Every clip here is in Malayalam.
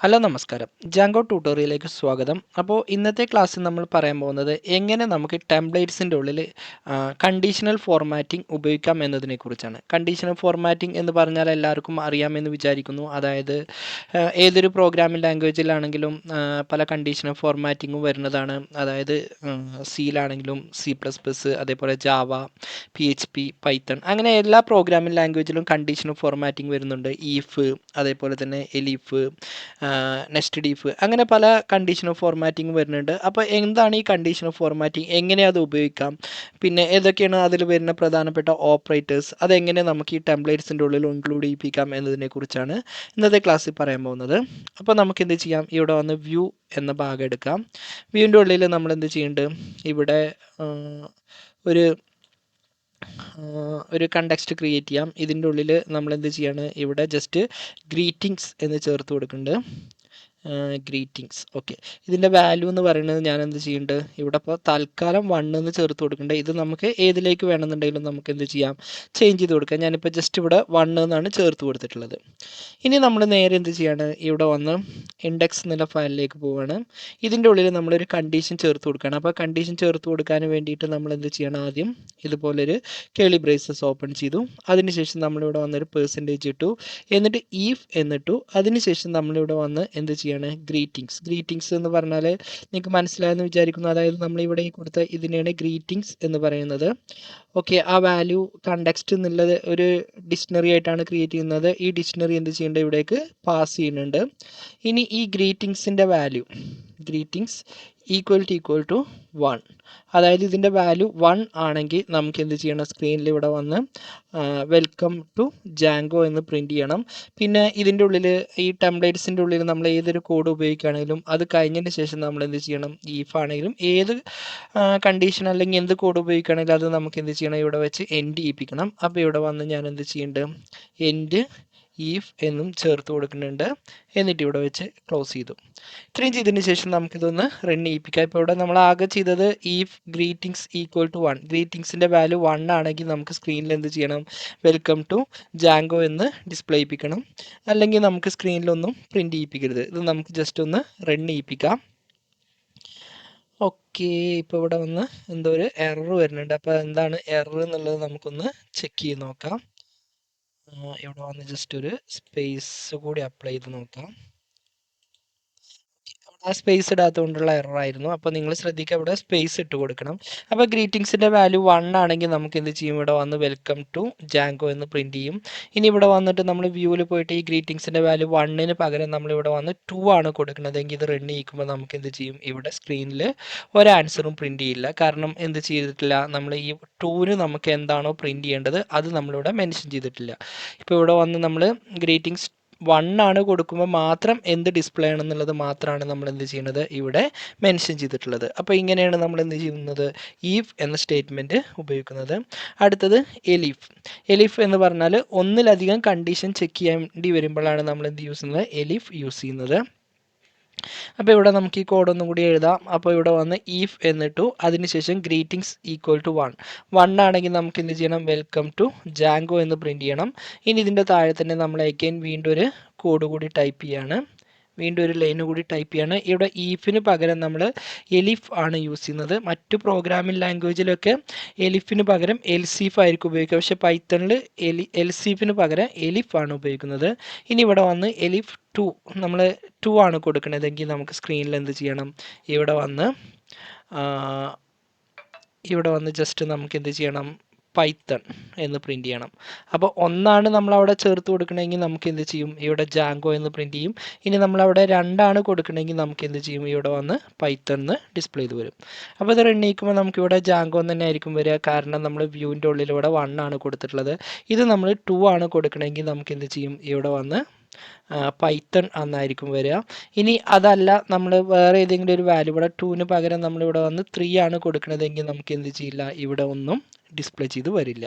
ഹലോ നമസ്കാരം. ജാങ്കോ ട്യൂട്ടോറിയലിലേക്ക് സ്വാഗതം. അപ്പോൾ ഇന്നത്തെ ക്ലാസ്സിൽ നമ്മൾ പറയാൻ പോകുന്നത് എങ്ങനെ നമുക്ക് ടെംപ്ലേറ്റ്സിന്റെ ഉള്ളിൽ കണ്ടീഷണൽ ഫോർമാറ്റിംഗ് ഉപയോഗിക്കാം എന്നതിനെക്കുറിച്ചാണ്. കണ്ടീഷണൽ ഫോർമാറ്റിംഗ് എന്ന് പറഞ്ഞാൽ എല്ലാവർക്കും അറിയാമെന്ന് വിചാരിക്കുന്നു. അതായത് ഏതൊരു പ്രോഗ്രാമിംഗ് ലാംഗ്വേജിലാണെങ്കിലും പല കണ്ടീഷണൽ ഫോർമാറ്റിങ്ങും വരുന്നതാണ്. അതായത് സിയിലാണെങ്കിലും സി പ്ലസ് പ്ലസ് അതേപോലെ Java P H P Python അങ്ങനെ എല്ലാ പ്രോഗ്രാമിംഗ് ലാംഗ്വേജിലും കണ്ടീഷണൽ ഫോർമാറ്റിംഗ് വരുന്നുണ്ട്. ഈഫ് അതേപോലെ തന്നെ എലീഫ് നെക്സ്റ്റ് ഡീഫ് അങ്ങനെ പല കണ്ടീഷൻ ഓഫ് ഫോർമാറ്റിംഗ് വരുന്നുണ്ട്. അപ്പോൾ എന്താണ് ഈ കണ്ടീഷൻ ഓഫ് ഫോർമാറ്റിംഗ് എങ്ങനെ അത് ഉപയോഗിക്കാം? പിന്നെ ഏതൊക്കെയാണ് അതിൽ വരുന്ന പ്രധാനപ്പെട്ട ഓപ്പറേറ്റേഴ്സ് അതെങ്ങനെ നമുക്ക് ഈ ടെംപ്ലേറ്റ്സിന്റെ ഉള്ളിൽ ഇൻക്ലൂഡ് ചെയ്യിപ്പിക്കാം എന്നതിനെക്കുറിച്ചാണ് ഇന്നത്തെ ക്ലാസ്സിൽ പറയാൻ പോകുന്നത്. അപ്പോൾ നമുക്ക് എന്ത് ചെയ്യാം? ഇവിടെ വന്ന് വ്യൂ എന്ന ഭാഗം എടുക്കാം. വ്യൂവിന്റെ ഉള്ളിൽ നമ്മൾ എന്ത് ചെയ്യുന്നുണ്ട്? ഇവിടെ ഒരു ഒരു കണ്ടക്സ്റ്റ് ക്രിയേറ്റ് ചെയ്യാം. ഇതിന്റെ ഉള്ളിൽ നമ്മൾ എന്ത് ചെയ്യാണ്? ഇവിടെ ജസ്റ്റ് ഗ്രീറ്റിങ്സ് എന്ന് ചേർത്ത് കൊടുക്കുന്നുണ്ട്. ഗ്രീറ്റിംഗ്സ് ഓക്കെ ഇതിന്റെ വാല്യൂ എന്ന് പറയുന്നത് ഞാൻ എന്ത് ചെയ്യേണ്ടത് ഇവിടെ ഇപ്പോൾ തൽക്കാലം വൺ എന്ന് ചേർത്ത് കൊടുക്കേണ്ടത് ഇത് നമുക്ക് ഏതിലേക്ക് വേണമെന്നുണ്ടെങ്കിലും നമുക്ക് എന്ത് ചെയ്യാം? ചേഞ്ച് ചെയ്ത് കൊടുക്കാം. ഞാനിപ്പോൾ ജസ്റ്റ് ഇവിടെ വൺ എന്നാണ് ചേർത്ത് കൊടുത്തിട്ടുള്ളത്. ഇനി നമ്മൾ നേരെ എന്ത് ചെയ്യാണ്? ഇവിടെ വന്ന് ഇൻഡെക്സ് എന്നുള്ള ഫയലിലേക്ക് പോവുകയാണ് ഇതിന്റെ ഉള്ളിൽ നമ്മളൊരു കണ്ടീഷൻ ചേർത്ത് കൊടുക്കുകയാണ്. അപ്പോൾ കണ്ടീഷൻ ചേർത്ത് കൊടുക്കാൻ വേണ്ടിയിട്ട് നമ്മൾ എന്ത് ചെയ്യണം ആദ്യം? ഇതുപോലൊരു കേളി ബ്രേസസ് ഓപ്പൺ ചെയ്തു. അതിനുശേഷം നമ്മളിവിടെ വന്നൊരു പേഴ്സന്റേജ് ഇട്ടു. എന്നിട്ട് ഈഫ് എന്നിട്ടു. അതിനുശേഷം നമ്മളിവിടെ വന്ന് എന്ത് ചെയ്യാണ്? ഗ്രീറ്റിംഗ്സ് ഗ്രീറ്റിംഗ്സ് എന്ന് പറഞ്ഞാൽ നിങ്ങൾക്ക് മനസ്സിലായെന്ന് വിചാരിക്കുന്നു. അതായത് നമ്മളിവിടെ കൊടുത്ത ഇതിനെയാണ് ഗ്രീറ്റിംഗ്സ് എന്ന് പറയുന്നത്. ഓക്കെ ആ വാല്യൂ കണ്ടക്സ്റ്റ് എന്നുള്ളത് ഒരു ഡിക്ഷണറി ആയിട്ടാണ് ക്രിയേറ്റ് ചെയ്യുന്നത്. ഈ ഡിക്ഷണറി എന്ത് ചെയ്യേണ്ടത് ഇവിടേക്ക് പാസ് ചെയ്യുന്നുണ്ട്. ഇനി ഈ ഗ്രീറ്റിംഗ്സിന്റെ value greetings equal to equal to one അതായത് ഇതിന്റെ വാല്യൂ വൺ ആണെങ്കിൽ നമുക്ക് എന്ത് ചെയ്യണം? സ്ക്രീനിൽ ഇവിടെ വന്ന് വെൽക്കം ടു ജാങ്കോ എന്ന് പ്രിന്റ് ചെയ്യണം. പിന്നെ ഇതിന്റെ ഉള്ളിൽ ഈ ടെംപ്ലേറ്റ്സിന്റെ ഉള്ളിൽ നമ്മൾ ഏതൊരു കോഡ് ഉപയോഗിക്കുകയാണെങ്കിലും അത് കഴിഞ്ഞതിന് ശേഷം നമ്മൾ എന്ത് ചെയ്യണം? ഈഫ് ആണെങ്കിലും ഏത് കണ്ടീഷൻ അല്ലെങ്കിൽ എന്ത് കോഡ് ഉപയോഗിക്കുകയാണെങ്കിലും അത് നമുക്ക് എന്ത് ചെയ്യണം? ഇവിടെ വെച്ച് എൻഡ് ചെയ്യിപ്പിക്കണം. അപ്പോൾ ഇവിടെ വന്ന് ഞാൻ എന്ത് ചെയ്യേണ്ടത് എൻഡ് ഈഫ് എന്നും ചേർത്ത് കൊടുക്കുന്നുണ്ട്. എന്നിട്ട് ഇവിടെ വെച്ച് ക്ലോസ് ചെയ്തു. ഇത്രയും ചെയ്തതിന് ശേഷം നമുക്കിതൊന്ന് റൺ ചെയ്യിപ്പിക്കാം. ഇപ്പോൾ ഇവിടെ നമ്മൾ ആകെ ചെയ്തത് if greetings equal to one ഗ്രീറ്റിംഗ്സിന്റെ value one ആണെങ്കിൽ നമുക്ക് സ്ക്രീനിൽ എന്ത് ചെയ്യണം? വെൽക്കം ടു ജാങ്കോ എന്ന് ഡിസ്പ്ലേ ചെയ്യിപ്പിക്കണം. അല്ലെങ്കിൽ നമുക്ക് സ്ക്രീനിലൊന്നും പ്രിന്റ് ചെയ്യിപ്പിക്കരുത്. ഇത് നമുക്ക് ജസ്റ്റ് ഒന്ന് റൺ ചെയ്യിപ്പിക്കാം. ഓക്കെ ഇപ്പോൾ ഇവിടെ വന്ന് എന്തോ ഒരു എറർ വരുന്നുണ്ട്. അപ്പോൾ എന്താണ് എറർ എന്നുള്ളത് നമുക്കൊന്ന് ചെക്ക് ചെയ്ത് നോക്കാം. ഇവിടെ വന്ന് ജസ്റ്റ് ഒരു സ്പേസ് കൂടി അപ്ലൈ ചെയ്ത് നോക്കാം. ആ സ്പേസ് ഇടാത്തതുകൊണ്ടുള്ള എറർ ആയിരുന്നു. അപ്പോൾ നിങ്ങൾ ശ്രദ്ധിക്കുക ഇവിടെ സ്പേസ് ഇട്ട് കൊടുക്കണം. അപ്പോൾ ഗ്രീറ്റിംഗ്സിന്റെ വാല്യൂ വൺ ആണെങ്കിൽ നമുക്ക് എന്ത് ചെയ്യും? ഇവിടെ വന്ന് വെൽക്കം ടു ജാങ്കോ എന്ന് പ്രിന്റ് ചെയ്യും. ഇനി ഇവിടെ വന്നിട്ട് നമ്മൾ വ്യൂവിൽ പോയിട്ട് ഈ ഗ്രീറ്റിംഗ്സിന്റെ വാല്യൂ വണ്ണിന് പകരം നമ്മൾ ഇവിടെ വന്ന് ടു ആണ് കൊടുക്കുന്നത്. എങ്കിൽ ഇത് റൺ ചെയ്യിക്കുമ്പോൾ നമുക്ക് എന്ത് ചെയ്യും? ഇവിടെ സ്ക്രീനിൽ ഒരു ആൻസറും പ്രിന്റ് ചെയ്യില്ല. കാരണം എന്ത് ചെയ്തിട്ടില്ല? നമ്മൾ ഈ ടൂവിന് നമുക്ക് എന്താണോ പ്രിന്റ് ചെയ്യേണ്ടത് അത് നമ്മളിവിടെ മെൻഷൻ ചെയ്തിട്ടില്ല. ഇപ്പോൾ ഇവിടെ വന്ന് നമ്മൾ ഗ്രീറ്റിംഗ്സ് വൺ ആണ് കൊടുക്കുമ്പോൾ മാത്രം എന്ത് ഡിസ്പ്ലേ ആണെന്നുള്ളത് മാത്രമാണ് നമ്മൾ എന്ത് ചെയ്യുന്നത് ഇവിടെ മെൻഷൻ ചെയ്തിട്ടുള്ളത്. അപ്പോൾ ഇങ്ങനെയാണ് നമ്മൾ എന്ത് ചെയ്യുന്നത്? ഈഫ് എന്ന സ്റ്റേറ്റ്മെന്റ് ഉപയോഗിക്കുന്നത്. അടുത്തത് എലിഫ് എലിഫ് എന്ന് പറഞ്ഞാൽ ഒന്നിലധികം കണ്ടീഷൻ ചെക്ക് ചെയ്യേണ്ടി വരുമ്പോഴാണ് നമ്മൾ എന്ത് യൂസ് ചെയ്യുന്നത്? എലീഫ് യൂസ് ചെയ്യുന്നത്. അപ്പോൾ ഇവിടെ നമുക്ക് ഈ കോഡ് ഒന്നും കൂടി എഴുതാം. അപ്പോൾ ഇവിടെ വന്ന് ഇഫ് എന്നിട്ടു അതിനുശേഷം greetings equal to one one ആണെങ്കിൽ നമുക്ക് എന്ത് ചെയ്യണം? വെൽക്കം ടു ജാങ്കോ എന്ന് പ്രിന്റ് ചെയ്യണം. ഇനി ഇതിന്റെ താഴെ തന്നെ നമ്മൾ അയക്കാൻ വീണ്ടും ഒരു കോഡ് കൂടി ടൈപ്പ് ചെയ്യാണ്. വീണ്ടും ഒരു ലൈന് കൂടി ടൈപ്പ് ചെയ്യാണ്. ഇവിടെ ഈഫിന് പകരം നമ്മൾ എലിഫ് ആണ് യൂസ് ചെയ്യുന്നത്. മറ്റു പ്രോഗ്രാമിംഗ് ലാംഗ്വേജിലൊക്കെ എലിഫിന് പകരം എൽസീഫ് ആയിരിക്കും ഉപയോഗിക്കുക. പക്ഷേ പൈത്തണിൽ എലി എൽസീഫിന് പകരം എലിഫ് ആണ് ഉപയോഗിക്കുന്നത്. ഇനി ഇവിടെ വന്ന് എലിഫ് ടു നമ്മൾ ടു ആണ് കൊടുക്കണതെങ്കിൽ നമുക്ക് സ്ക്രീനിൽ എന്ത് ചെയ്യണം? ഇവിടെ വന്ന് ഇവിടെ വന്ന് ജസ്റ്റ് നമുക്ക് എന്ത് ചെയ്യണം? പൈത്തൺ എന്ന് പ്രിന്റ് ചെയ്യണം. അപ്പോൾ ഒന്നാണ് നമ്മൾ അവിടെ ചേർത്ത് കൊടുക്കണമെങ്കിൽ നമുക്ക് എന്ത് ചെയ്യും? ഇവിടെ ജാങ്കോ എന്ന് പ്രിന്റ് ചെയ്യും. ഇനി നമ്മൾ അവിടെ രണ്ടാണ് കൊടുക്കണമെങ്കിൽ നമുക്ക് എന്ത് ചെയ്യും? ഇവിടെ വന്ന് പൈത്തൺ എന്ന് ഡിസ്പ്ലേ ചെയ്ത് വരും. അപ്പോൾ ഇത് റൺ ചെയ്യിക്കുമ്പോൾ നമുക്ക് ഇവിടെ ജാങ്കോ എന്ന് തന്നെ ആയിരിക്കും വരിക. കാരണം നമ്മൾ വ്യൂവിന്റെ ഉള്ളിൽ ഇവിടെ വൺ ആണ് കൊടുത്തിട്ടുള്ളത്. ഇത് നമ്മൾ ടു ആണ് കൊടുക്കണമെങ്കിൽ നമുക്ക് എന്ത് ചെയ്യും? ഇവിടെ വന്ന് പൈത്തൺ എന്നായിരിക്കും വരിക. ഇനി അതല്ല നമ്മൾ വേറെ ഏതെങ്കിലും ഒരു വാല്യൂ ഇവിടെ ടൂവിന് പകരം നമ്മളിവിടെ വന്ന് ത്രീ ആണ് കൊടുക്കണതെങ്കിൽ നമുക്ക് എന്ത് ചെയ്യില്ല? ഇവിടെ ഒന്നും ഡിസ്പ്ലേ ചെയ്ത് വരില്ല.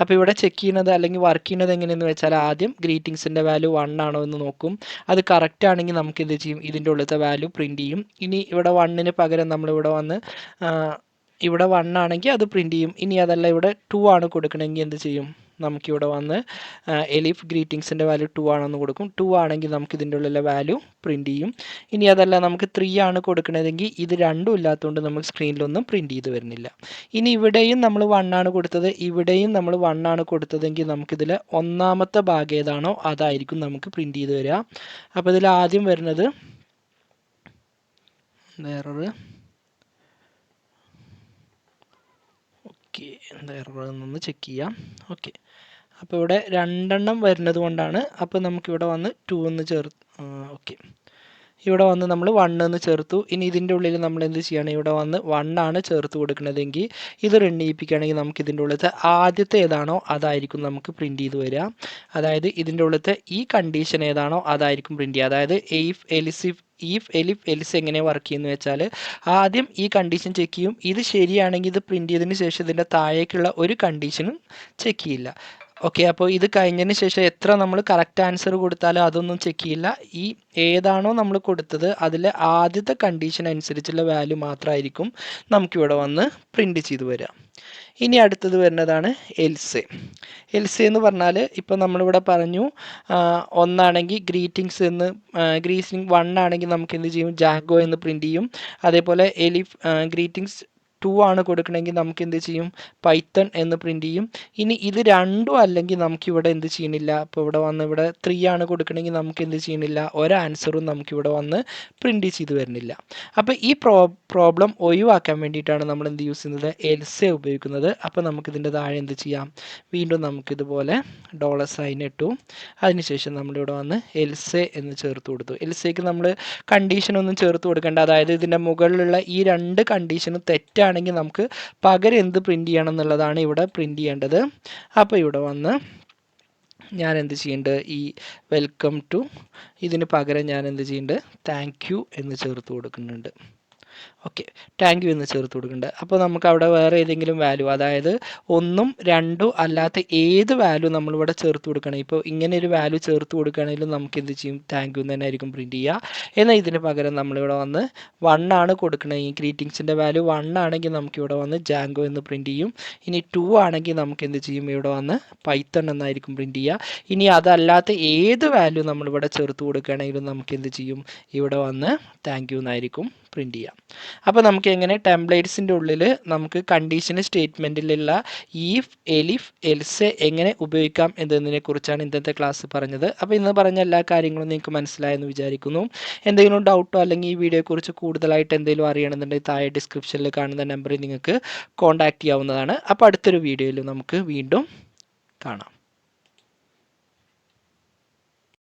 അപ്പോൾ ഇവിടെ ചെക്ക് ചെയ്യുന്നത് അല്ലെങ്കിൽ വർക്ക് ചെയ്യുന്നത് എങ്ങനെയെന്ന് വെച്ചാൽ ആദ്യം ഗ്രീറ്റിംഗ്സിന്റെ വാല്യൂ വൺ ആണോ എന്ന് നോക്കും. അത് കറക്റ്റ് ആണെങ്കിൽ നമുക്ക് എന്ത് ചെയ്യും? ഇതിന്റെ ഉള്ളിലത്തെ വാല്യൂ പ്രിന്റ് ചെയ്യും. ഇനി ഇവിടെ വണ്ണിന് പകരം നമ്മളിവിടെ വന്ന് ഇവിടെ വൺ ആണെങ്കിൽ അത് പ്രിന്റ് ചെയ്യും. ഇനി അതല്ല ഇവിടെ ടു ആണ് കൊടുക്കണമെങ്കിൽ എന്ത് ചെയ്യും? നമുക്കിവിടെ വന്ന് എലിഫ് ഗ്രീറ്റിംഗ്സിന്റെ വാല്യൂ ടു ആണെന്ന് കൊടുക്കും. ടു ആണെങ്കിൽ നമുക്ക് ഇതിന്റെ ഉള്ളിലെ വാല്യൂ പ്രിന്റ് ചെയ്യും. ഇനി അതല്ല നമുക്ക് ത്രീ ആണ് കൊടുക്കണതെങ്കിൽ ഇത് രണ്ടും ഇല്ലാത്തതുകൊണ്ട് നമ്മൾ സ്ക്രീനിലൊന്നും പ്രിന്റ് ചെയ്ത് വരുന്നില്ല. ഇനി ഇവിടെയും നമ്മൾ വൺ ആണ് കൊടുത്തത്. ഇവിടെയും നമ്മൾ വൺ ആണ് കൊടുത്തതെങ്കിൽ നമുക്കിതിൽ ഒന്നാമത്തെ ഭാഗം ഏതാണോ അതായിരിക്കും നമുക്ക് പ്രിന്റ് ചെയ്ത് വരിക. അപ്പോൾ ഇതിൽ ആദ്യം വരുന്നത് എറർ ഓക്കെ എന്താ എറർ എന്നൊന്ന് ചെക്ക് ചെയ്യാം. ഓക്കെ അപ്പോൾ ഇവിടെ രണ്ടെണ്ണം വരുന്നത് കൊണ്ടാണ് അപ്പോൾ നമുക്കിവിടെ വന്ന് ടു എന്ന് ചേർ ഓക്കെ ഇവിടെ വന്ന് നമ്മൾ വണ്ണ് എന്ന് ചേർത്തു. ഇനി ഇതിന്റെ ഉള്ളിൽ നമ്മൾ എന്ത് ചെയ്യണം? ഇവിടെ വന്ന് വണ്ണാണ് ചേർത്ത് കൊടുക്കുന്നതെങ്കിൽ ഇത് റണ്ണിയിപ്പിക്കുകയാണെങ്കിൽ നമുക്ക് ഇതിന്റെ ഉള്ളിലത്തെ ആദ്യത്തെ ഏതാണോ അതായിരിക്കും നമുക്ക് പ്രിന്റ് ചെയ്ത് വരിക. അതായത് ഇതിന്റെ ഉള്ളിലത്തെ ഈ കണ്ടീഷൻ ഏതാണോ അതായിരിക്കും പ്രിന്റ് ചെയ്യുക. അതായത് if elsif if elif else എങ്ങനെ വർക്ക് ചെയ്യുന്നു വെച്ചാൽ ആദ്യം ഈ കണ്ടീഷൻ ചെക്ക് ചെയ്യും. ഇത് ശരിയാണെങ്കിൽ ഇത് പ്രിന്റ് ചെയ്തതിന് ശേഷം ഇതിന്റെ താഴേക്കുള്ള ഒരു കണ്ടീഷനും ചെക്ക് ചെയ്യില്ല. ഓക്കെ അപ്പോൾ ഇത് കഴിഞ്ഞതിന് ശേഷം എത്ര നമ്മൾ കറക്റ്റ് ആൻസർ കൊടുത്താലും അതൊന്നും ചെക്ക് ചെയ്യില്ല. ഈ ഏതാണോ നമ്മൾ കൊടുത്തത് അതിലെ ആദ്യത്തെ കണ്ടീഷൻ അനുസരിച്ചുള്ള വാല്യൂ മാത്രമായിരിക്കും നമുക്കിവിടെ വന്ന് പ്രിന്റ് ചെയ്ത് വരിക. ഇനി അടുത്തത് വരുന്നതാണ് എൽസെ. എൽസെ എന്ന് പറഞ്ഞാൽ ഇപ്പോൾ നമ്മളിവിടെ പറഞ്ഞു ഒന്നാണെങ്കിൽ ഗ്രീറ്റിങ്സ് എന്ന് ഗ്രീറ്റിംഗ് വൺ ആണെങ്കിൽ നമുക്ക് എന്ത് ചെയ്യും? ജാഗോ എന്ന് പ്രിന്റ് ചെയ്യും. അതേപോലെ എലിഫ് ഗ്രീറ്റിങ്സ് ടു ആണ് കൊടുക്കണമെങ്കിൽ നമുക്ക് എന്ത് ചെയ്യും? പൈത്തൺ എന്ന് പ്രിന്റ് ചെയ്യും. ഇനി ഇത് രണ്ടും അല്ലെങ്കിൽ നമുക്ക് ഇവിടെ എന്ത് ചെയ്യണില്ല? അപ്പോൾ ഇവിടെ വന്ന് ഇവിടെ ത്രീ ആണ് കൊടുക്കണമെങ്കിൽ നമുക്ക് എന്ത് ചെയ്യണില്ല? ഒരാൻസറും നമുക്കിവിടെ വന്ന് പ്രിന്റ് ചെയ്ത് വരുന്നില്ല അപ്പോൾ ഈ പ്രോ പ്രോബ്ലം ഒഴിവാക്കാൻ വേണ്ടിയിട്ടാണ് നമ്മൾ എന്ത് യൂസ് ചെയ്യുന്നത്? എൽസെ ഉപയോഗിക്കുന്നത്. അപ്പോൾ നമുക്കിതിന്റെ താഴെ എന്ത് ചെയ്യാം? വീണ്ടും നമുക്കിതുപോലെ ഡോളർ സൈൻ ഇട്ടു. അതിനുശേഷം നമ്മളിവിടെ വന്ന് എൽസെ എന്ന് ചേർത്ത് കൊടുത്തു. എൽസേക്ക് നമ്മൾ കണ്ടീഷനൊന്നും ചേർത്ത് കൊടുക്കേണ്ട. അതായത് ഇതിന്റെ മുകളിലുള്ള ഈ രണ്ട് കണ്ടീഷനും തെറ്റാണ് ആണെങ്കിൽ നമുക്ക് പകരം എന്ത് പ്രിന്റ് ചെയ്യണം എന്നുള്ളതാണ് ഇവിടെ പ്രിന്റ് ചെയ്യേണ്ടത്. അപ്പോൾ ഇവിടെ വന്ന് ഞാൻ എന്ത് ചെയ്യേണ്ടത് ഈ വെൽക്കം ടു ഇതിന് പകരം ഞാൻ എന്ത് ചെയ്യേണ്ടത് താങ്ക് യു എന്ന് ചേർത്ത് കൊടുക്കുന്നുണ്ട്. ഓക്കെ താങ്ക് യു എന്ന് ചേർത്ത് കൊടുക്കുന്നുണ്ട്. അപ്പോൾ നമുക്ക് അവിടെ വേറെ ഏതെങ്കിലും വാല്യൂ അതായത് ഒന്നും രണ്ടും അല്ലാത്ത ഏത് വാല്യൂ നമ്മളിവിടെ ചേർത്ത് കൊടുക്കണം ഇപ്പോൾ ഇങ്ങനെ ഒരു വാല്യൂ ചേർത്ത് കൊടുക്കുകയാണെങ്കിലും നമുക്ക് എന്ത് ചെയ്യും? താങ്ക് യു തന്നെ ആയിരിക്കും പ്രിന്റ് ചെയ്യുക. എന്നാൽ ഇതിന് പകരം നമ്മളിവിടെ വന്ന് വൺ ആണ് കൊടുക്കുന്നത് ഈ ഗ്രീറ്റിംഗ്സിന്റെ വാല്യൂ വൺ ആണെങ്കിൽ നമുക്കിവിടെ വന്ന് ജാങ്കോ എന്ന് പ്രിന്റ് ചെയ്യും. ഇനി ടു ആണെങ്കിൽ നമുക്ക് എന്ത് ചെയ്യും? ഇവിടെ വന്ന് പൈത്തൺ എന്നായിരിക്കും പ്രിന്റ് ചെയ്യുക. ഇനി അതല്ലാത്ത ഏത് വാല്യൂ നമ്മളിവിടെ ചേർത്ത് കൊടുക്കുകയാണെങ്കിലും നമുക്ക് എന്ത് ചെയ്യും? ഇവിടെ വന്ന് താങ്ക് യു എന്നായിരിക്കും പ്രിന്റ് ചെയ്യാം അപ്പോൾ നമുക്ക് എങ്ങനെ ടെംപ്ലേറ്റ്സിന്റെ ഉള്ളിൽ നമുക്ക് കണ്ടീഷൻ സ്റ്റേറ്റ്മെന്റിലുള്ള ഈഫ് എലിഫ് എൽസ് എങ്ങനെ ഉപയോഗിക്കാം എന്നതിനെ കുറിച്ചാണ് ഇന്നത്തെ ക്ലാസ് പറഞ്ഞത്. അപ്പോൾ ഇന്ന് പറഞ്ഞ എല്ലാ കാര്യങ്ങളും നിങ്ങൾക്ക് മനസ്സിലായെന്ന് വിചാരിക്കുന്നു. എന്തെങ്കിലും ഡൗട്ടോ അല്ലെങ്കിൽ ഈ വീഡിയോയെക്കുറിച്ച് കൂടുതലായിട്ട് എന്തെങ്കിലും അറിയണമെന്നുണ്ടെങ്കിൽ താഴെ ഡിസ്ക്രിപ്ഷനിൽ കാണുന്ന നമ്പറിൽ നിങ്ങൾക്ക് കോൺടാക്റ്റ് ചെയ്യാവുന്നതാണ്. അപ്പോൾ അടുത്തൊരു വീഡിയോയിൽ നമുക്ക് വീണ്ടും കാണാം.